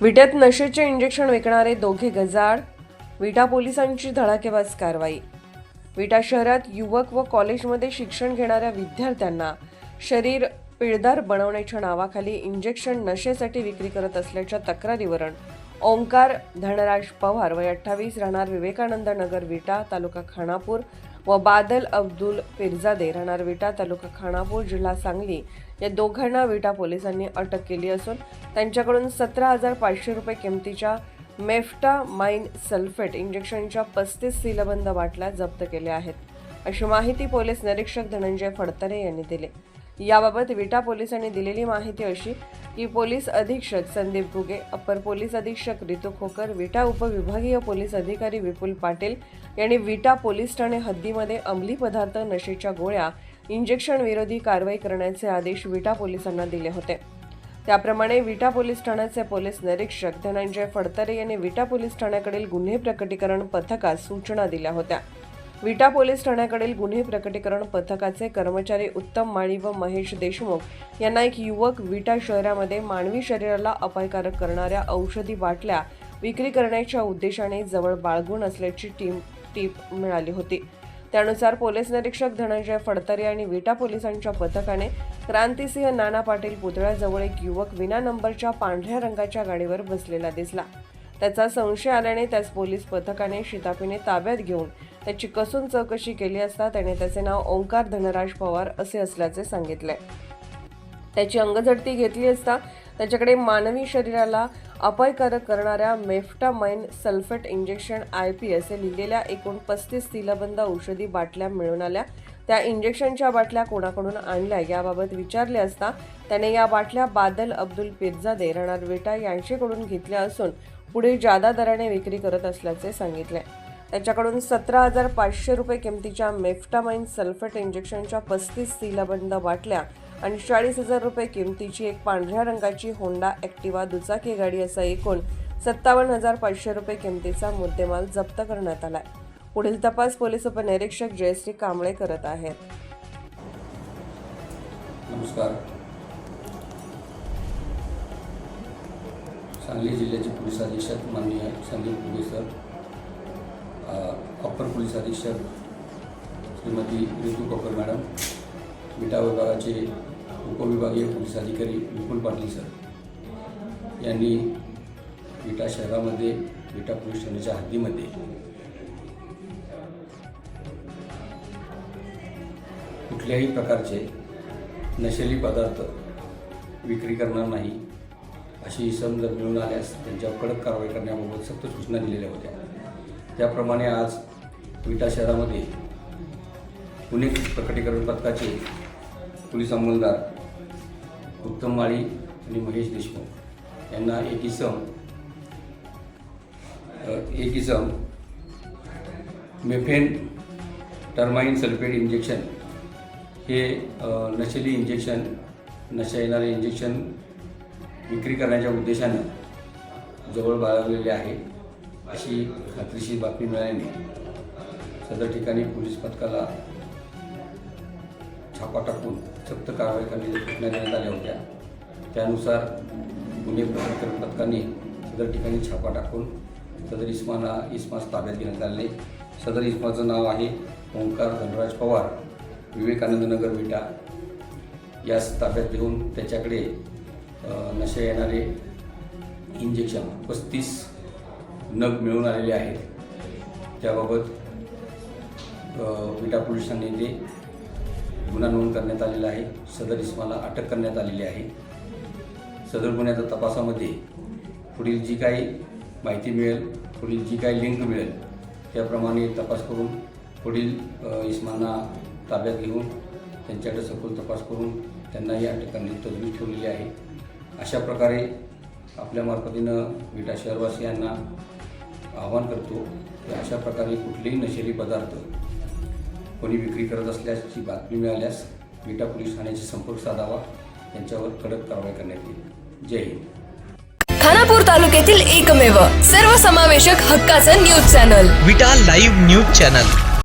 विट्यात नशेचे इंजेक्शन विकणारे दोघे गजाड विटा पोलिसांची धडाकेबाज कारवाई. विटा शहरात युवक व कॉलेजमध्ये शिक्षण घेणाऱ्या विद्यार्थ्यांना शरीर पिळदार बनवण्याच्या नावाखाली इंजेक्शन नशेसाठी विक्री करत असल्याच्या तक्रारीवरून ओंकार धनराज पवार वय अठ्ठावीस राहणार विवेकानंद नगर विटा तालुका खानापूर व बादल अब्दुल पिरजादे राहणार विटा तालुका खानापूर जिल्हा सांगली या दोघांना विटा पोलिसांनी अटक केली असून त्यांच्याकडून सतरा हजार पाचशे रुपये किमतीच्या मेफ्टा माइन सल्फेट इंजेक्शनच्या पस्तीस सीलबंद बाटल्या जप्त केल्या आहेत. अशी माहिती पोलीस निरीक्षक धनंजय फडतरे यांनी दिली. याबाबत विटा पोलिसांनी दिलेली माहिती अशी की पोलीस अधीक्षक संदीप घुगे अप्पर पोलीस अधीक्षक रितू खोकर विटा उपविभागीय पोलीस अधिकारी विपुल पाटील यांनी विटा पोलीस ठाणे हद्दीमध्ये अंमली पदार्थ नशेच्या गोळ्या इंजेक्शन विरोधी कारवाई करण्याचे आदेश विटा पोलिसांना दिले होते. त्याप्रमाणे विटा पोलीस ठाण्याचे पोलीस निरीक्षक धनंजय फडतरे यांनी विटा पोलीस ठाण्याकडील गुन्हे प्रकटीकरण पथकास सूचना दिल्या होत्या. विटा पोलीस ठाण्याकडील गुन्हे प्रकटीकरण पथकाचे कर्मचारी उत्तम माळी व महेश देशमुख यांना एक युवक विटा शहरामध्ये मानवी शरीराला अपायकारक करणाऱ्या औषधी बाटल्या विक्री करण्याच्या उद्देशाने जवळ बाळगून असल्याची टीम टीप मिळाली होती. त्यानुसार पोलीस निरीक्षक धनंजय फडतरे आणि विटा पोलिसांच्या पथकाने क्रांतिसिंह नाना पाटील पुतळ्याजवळ एक युवक विना नंबरच्या पांढऱ्या रंगाच्या गाडीवर बसलेला दिसला. त्याचा संशय आल्याने त्यास पोलीस पथकाने शितापीने ताब्यात घेऊन त्याची कसून चौकशी केली असता त्याने त्याचे नाव ओंकार धनराज पवार असे असल्याचे सांगितले. त्याची अंगझडती घेतली असता त्याच्याकडे मानवी शरीराला अपायकारक करणाऱ्या mephentermine sulphate injection I P असे लिहिलेल्या एकूण पस्तीस तिलबंद औषधी बाटल्या मिळून आल्या. त्या इंजेक्शनच्या बाटल्या कोणाकडून आणल्या याबाबत विचारले असता त्याने या बाटल्या बादल अब्दुल पिरजादे राहणार विटा यांच्याकडून घेतल्या असून पुढे जादा दराने विक्री करत असल्याचे सांगितले. त्याच्याकडून सतरा हजार पाचशे रुपये किमतीच्या मेफ्टामाइन सल्फेट इंजेक्शनच्या पस्तीस सीलाबंद बाटल्या आणि चाळीस हजार रुपये किमतीची एक पांढऱ्या रंगाची होंडा ॲक्टिवा दुचाकी गाडी असा एकूण सत्तावन्न हजार पाचशे रुपये किमतीचा मुद्देमाल जप्त करण्यात आलाय. पुढील तपास पोलीस उपनिरीक्षक जयश्री कांबळे करत आहेत. नमस्कार. सांगली जिल्ह्याचे पोलीस अधीक्षक माननीय Sandeep police sir upper police अधीक्षक श्रीमती ऋतू कोकर मॅडम विटा विभागाचे उपविभागीय पोलीस अधिकारी विपुल पाटील सर यांनी विटा शहरामध्ये विटा पोलीस ठाण्याच्या हद्दीमध्ये कुठल्याही प्रकारचे नशेली पदार्थ विक्री करणार नाही अशी इसम जर मिळून आल्यास त्यांच्यावर कडक कारवाई करण्याबाबत सक्त सूचना दिलेल्या होत्या. त्याप्रमाणे आज विटा शहरामध्ये पुणे प्रकटीकरण पथकाचे पोलीस अंमलदार उत्तम माळी आणि महेश देशमुख यांना एक इसम एक इसम मेफेन टर्माइन सल्फेट इंजेक्शन हे नशेली इंजेक्शन नशा येणारे इंजेक्शन विक्री करण्याच्या उद्देशानं जवळ बाळगलेले आहे अशी खात्रीशीर बातमी मिळाल्याने सदर ठिकाणी पोलीस पथकाला छापा टाकून सक्त कारवाई करण्याच्या सूचना देण्यात आल्या होत्या. त्यानुसार गुन्हे प्रकटीकरण पथकाने सदर ठिकाणी छापा टाकून सदर इस्माना इस्मास ताब्यात घेण्यात आले. सदर इस्माचं नाव आहे ओंकार धनराज पवार. विवेकानंद नगर विटा यास ताब्यात घेऊन त्याच्याकडे नशा येणारे इंजेक्शन पस्तीस नग मिळून आलेले आहेत. त्याबाबत विटा पोलिसांनी ते गुन्हा नोंद करण्यात आलेला आहे. सदर इस्माला अटक करण्यात आलेली आहे. सदर गुन्ह्याच्या तपासामध्ये पुढील जी काही माहिती मिळेल पुढील जी काही लिंक मिळेल त्याप्रमाणे तपास करून पुढील इस्मांना ताब्यात घेऊन त्यांच्याकडे सखोल तपास करून त्यांनाही अटक करण्याची तजवीज ठेवलेली आहे. अशा प्रकारे आपल्या मार्फतीनं विटा शहरवासियांना आवाहन करतो की अशा प्रकारे कुठलेही नशेली पदार्थ कोणी विक्री करत असल्याची बातमी मिळाल्यास विटा पोलीस ठाण्याशी संपर्क साधावा. त्यांच्यावर कडक कारवाई करण्यात येईल. जय हिंद. खानापूर तालुक्यातील एकमेव सर्वसमावेशक हक्काचं news channel. Vita live news channel.